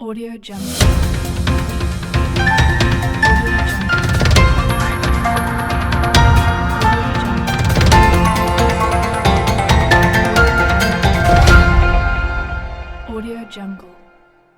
Audio Jungle. Audio Jungle.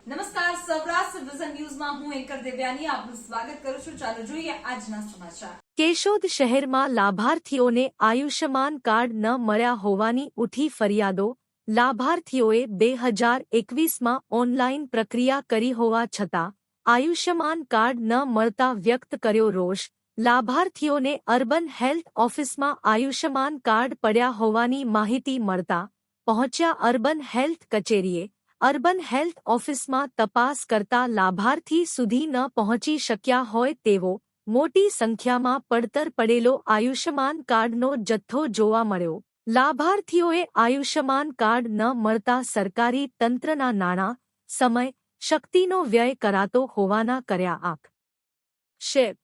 નમસ્કાર Saurashtra vision ન્યૂઝમાં હું એન્કર દેવ્યાની આપનું સ્વાગત કરું છું ચાલો જોઈએ આજના સમાચાર કેશોદ શહેરમાં લાભાર્થીઓને આયુષ્યમાન કાર્ડ ન મળ્યા હોવાની ઉઠી ફરિયાદો લાભાર્થીઓએ બે હજાર એકવીસમાં ઓનલાઈન પ્રક્રિયા કરી હોવા છતાં, આયુષ્યમાન કાર્ડ ન મળતા વ્યક્ત કર્યો રોષ. લાભાર્થીઓને અર્બન હેલ્થ ઓફિસમાં આયુષ્યમાન કાર્ડ પડ્યા હોવાની માહિતી મળતા, પહોંચ્યા અર્બન હેલ્થ કચેરીએ. અર્બન હેલ્થ ઓફિસમાં તપાસ કરતા લાભાર્થી સુધી ન પહોંચી શક્યા હોય તેવો મોટી સંખ્યામાં પડતર પડેલો આયુષ્યમાન કાર્ડનો જથ્થો જોવા મળ્યો. લાભાર્થીઓએ આયુષ્યમાન કાર્ડ ન મળતા સરકારી તંત્રના નાણાં, સમય, શક્તિનો વ્યય કરાતો હોવાના કર્યા આંખ શેર.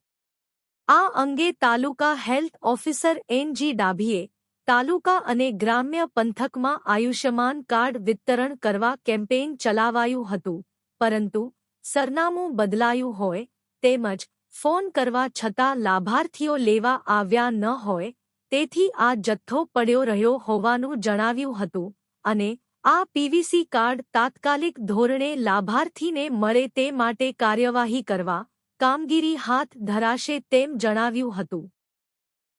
આ અંગે તાલુકા હેલ્થ ઓફિસર એનજી ડાભીએ તાલુકા અને ગ્રામ્ય પંથકમાં આયુષ્યમાન કાર્ડ વિતરણ કરવા કેમ્પેઇન ચલાવાયું હતું, પરંતુ સરનામું બદલાયું હોય તેમજ ફોન કરવા છતાં લાભાર્થીઓ લેવા આવ્યા ન હોય તેથી આ જથ્થો પડ્યો રહ્યો હોવાનું જણાવ્યું હતું અને આ પીવીસી કાર્ડ તાત્કાલિક ધોરણે લાભાર્થીને મળે તે માટે કાર્યવાહી કરવા કામગીરી હાથ ધરાશે તેમ જણાવ્યું હતું.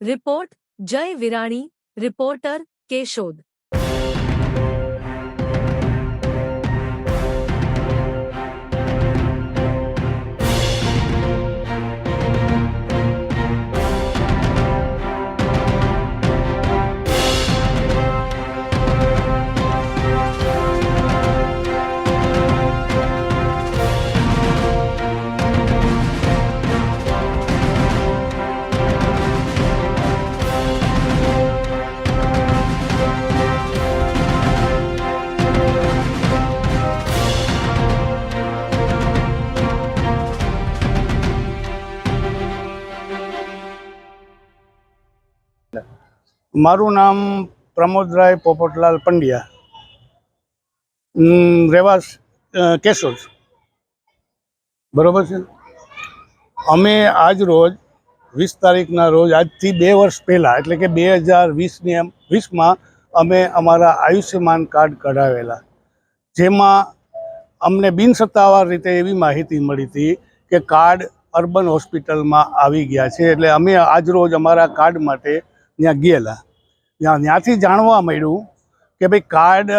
રિપોર્ટ જય વિરાણી, રિપોર્ટર કેશોદ. મારું નામ પ્રમોદરાય પોપટલાલ પંડ્યા. રહેવાસ કેશોદ. બરોબર છે? અમે આજ રોજ, વીસ તારીખના રોજ, આજથી બે વર્ષ પહેલાં, એટલે કે બે હજાર વીસની વીસમાં અમે અમારા આયુષ્યમાન કાર્ડ કઢાવેલા. જેમાં અમને બિનસત્તાવાર રીતે એવી માહિતી મળી હતી કે કાર્ડ અર્બન હોસ્પિટલમાં આવી ગયા છે. એટલે અમે આજરોજ અમારા કાર્ડ માટે ત્યાં ગયેલા. ત્યાં ત્યાંથી જાણવા મળ્યું કે ભાઈ કાર્ડ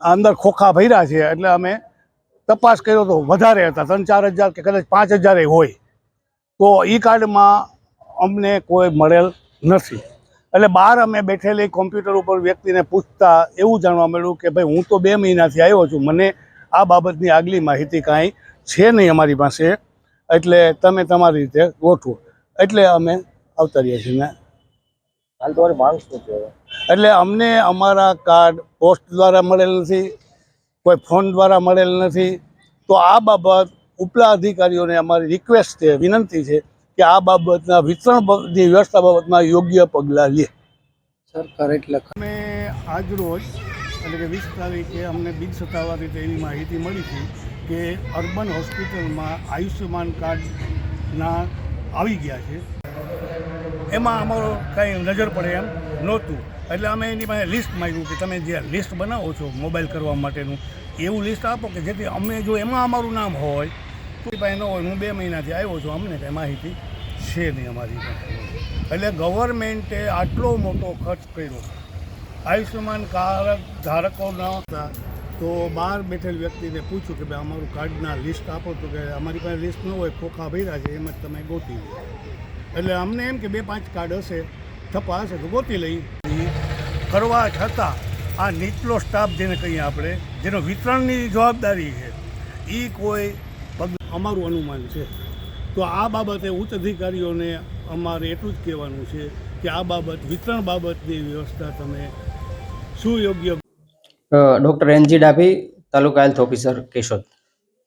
અંદર ખોખા ભર્યા છે એટલે અમે તપાસ કર્યો તો વધારે હતા, ત્રણ ચાર હજાર કે કદાચ પાંચ હજારે હોય. તો એ કાર્ડમાં અમને કોઈ મળેલ નથી. એટલે બહાર અમે બેઠેલી કોમ્પ્યુટર ઉપર વ્યક્તિને પૂછતા એવું જાણવા મળ્યું કે ભાઈ હું તો બે મહિનાથી આવ્યો છું, મને આ બાબતની આગલી માહિતી કાંઈ છે નહીં અમારી પાસે, એટલે તમે તમારી રીતે ગોઠવો. એટલે અમે અવતરીએ છીએ ને હાલ તમારી માંગ શું છે? એટલે અમને અમારા કાર્ડ પોસ્ટ દ્વારા મળેલ નથી કોઈ ફોન દ્વારા મળેલ નથી. તો આ બાબત ઉપલા અધિકારીઓને અમારી રિક્વેસ્ટ છે વિનંતી છે કે આ બાબતના વિતરણની વ્યવસ્થા બાબતમાં યોગ્ય પગલાં લે. સરકાર એટલે અમે આજરોજ એટલે કે વીસ તારીખે અમને બિન સત્તાવાર રીતે એવી માહિતી મળી હતી કે અર્બન હોસ્પિટલમાં આયુષ્યમાન કાર્ડના આવી ગયા છે. એમાં અમારો કાંઈ નજર પડે એમ નહોતું. એટલે અમે એની પાસે લિસ્ટ માંગ્યું કે તમે જે લિસ્ટ બનાવો છો મોબાઈલ કરવા માટેનું, એવું લિસ્ટ આપો કે જેથી અમે જો એમાં અમારું નામ હોય તો પાસે ન હોય, હું બે મહિનાથી આવ્યો છું, અમને કાંઈ માહિતી છે નહીં અમારી એટલે ગવર્મેન્ટે આટલો મોટો ખર્ચ કર્યો. આયુષ્યમાન કાર્ડ ધારકોના હતા, તો બહાર બેઠેલ વ્યક્તિને પૂછ્યું કે ભાઈ અમારું કાર્ડના લિસ્ટ આપો તો કે અમારી પાસે લિસ્ટ ન હોય, ખોખા ભર્યા છે, એમ જ તમે ગોતી લો. એટલે અમને એમ કે બે પાંચ કાર્ડ હશે થપ્પા હશે તો ગોતી લઈ કરવા છતાં આ નીચલો સ્ટાફ જેને કહીએ આપણે જેનો વિતરણની જવાબદારી છે એ કોઈ પગ અમારું અનુમાન છે. તો આ બાબતે ઉચ્ચ અધિકારીઓને અમારે એટલું જ કહેવાનું છે કે આ બાબત વિતરણ બાબતની વ્યવસ્થા તમે સુયોગ્ય doctor NG Dabhi taluka health officer Keshod.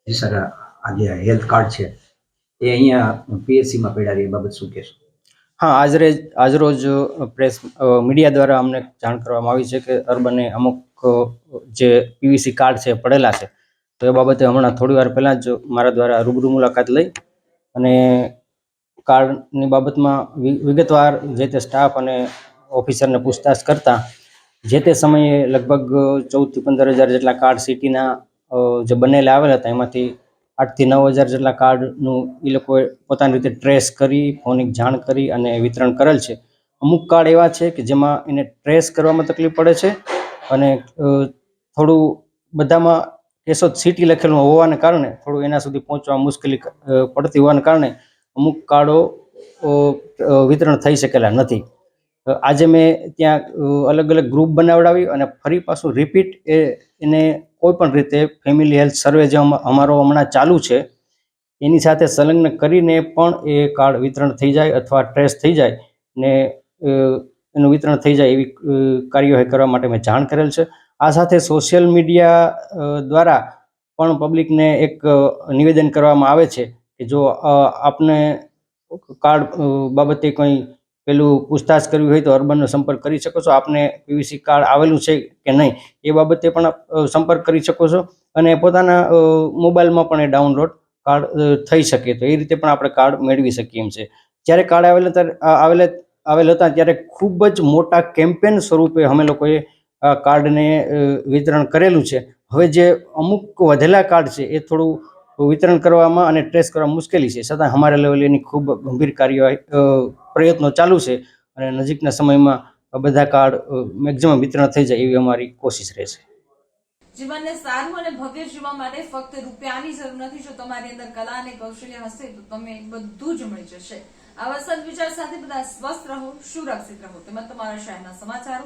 જી સર આ જે હેલ્થ કાર્ડ છે એ અહીંયા પીએસસીમાં પડ્યા એ બાબત શું કહેશો? હા, આજરે આજરોજ પ્રેસ મીડિયા દ્વારા અમને જાણ કરવામાં આવી છે કે અર્બને અમુક જે પીવીસી કાર્ડ છે પડેલા છે. તો એ બાબતે હમણાં થોડી વાર પહેલાં જ મારા દ્વારા રૂબરૂ મુલાકાત લઈ અને કાર્ડની બાબતમાં વિગતવાર જે તે સ્ટાફ અને ઓફિસરને પૂછતાછ કરતા જે તે સમયે લગભગ ચૌદથી પંદર હજાર જેટલા કાર્ડ સિટીના જે બનેલા આવેલા હતા, એમાંથી આઠથી નવ હજાર જેટલા કાર્ડનું એ લોકોએ પોતાની રીતે ટ્રેસ કરી ફોનિક જાણ કરી અને વિતરણ કરેલ છે. અમુક કાર્ડ એવા છે કે જેમાં એને ટ્રેસ કરવામાં તકલીફ પડે છે અને થોડું બધામાં કેશોદ સિટી લખેલું હોવાને કારણે, થોડું એના સુધી પહોંચવા મુશ્કેલી પડતી હોવાને કારણે અમુક કાર્ડો વિતરણ થઈ શકેલા નથી. આજે મેં ત્યાં અલગ અલગ ગ્રુપ બનાવડાવી અને ફરી પાછું રિપીટ એ, એને કોઈ પણ રીતે ફેમિલી હેલ્થ સર્વે જે અમારો હમણાં ચાલુ છે, એની સાથે સંલગ્ન કરીને પણ એ કાર્ડ વિતરણ થઈ જાય અથવા ટ્રેસ થઈ જાય ને એનું વિતરણ થઈ જાય એવી કાર્યવાહી કરવા માટે મેં જાણ કરેલ છે. આ સાથે સોશિયલ મીડિયા દ્વારા પણ પબ્લિકને એક નિવેદન કરવામાં આવે છે કે જો આપને કાર્ડ બાબતે કંઈ પેલું પૂછતાછ કરવી હોય તો અર્બનનો સંપર્ક કરી શકો છો. આપને પીવીસી કાર્ડ આવેલું છે કે નહીં, એ બાબતે પણ સંપર્ક કરી શકો છો. અને પોતાના મોબાઈલમાં પણ એ ડાઉનલોડ કાર્ડ થઈ શકે તો એ રીતે પણ આપણે કાર્ડ મેળવી શકીએ એમ છે. જ્યારે કાર્ડ આવેલા ત્યારે આવેલા, આવેલ હતા ત્યારે ખૂબ જ મોટા કેમ્પેન સ્વરૂપે અમે લોકોએ કાર્ડને વિતરણ કરેલું છે. હવે જે અમુક વધેલા કાર્ડ છે એ થોડું વિતરણ કરવામાં અને ટ્રેસ કરવામાં મુશ્કેલી છે. છતાં અમારા લેવલે એની ખૂબ ગંભીર કાર્યવાહી પ્રયત્નો ચાલુ છે અને નજીકના સમયમાં બધા કાર્ડ મેક્ઝિમમ વિતરણ થઈ જાય એવી અમારી કોશિશ રહેશે જીવનને સારું અને ભવ્ય જીવવા માટે ફક્ત રૂપિયાની જરૂર નથી. જો તમારી અંદર કલા અને કૌશલ્ય હશે, તો તમે બધું જ મળી જશે. આવા સદવિચાર સાથે બધા સ્વસ્થ રહો, સુરક્ષિત રહો. તેમજ તમારા શહેરના સમાચારો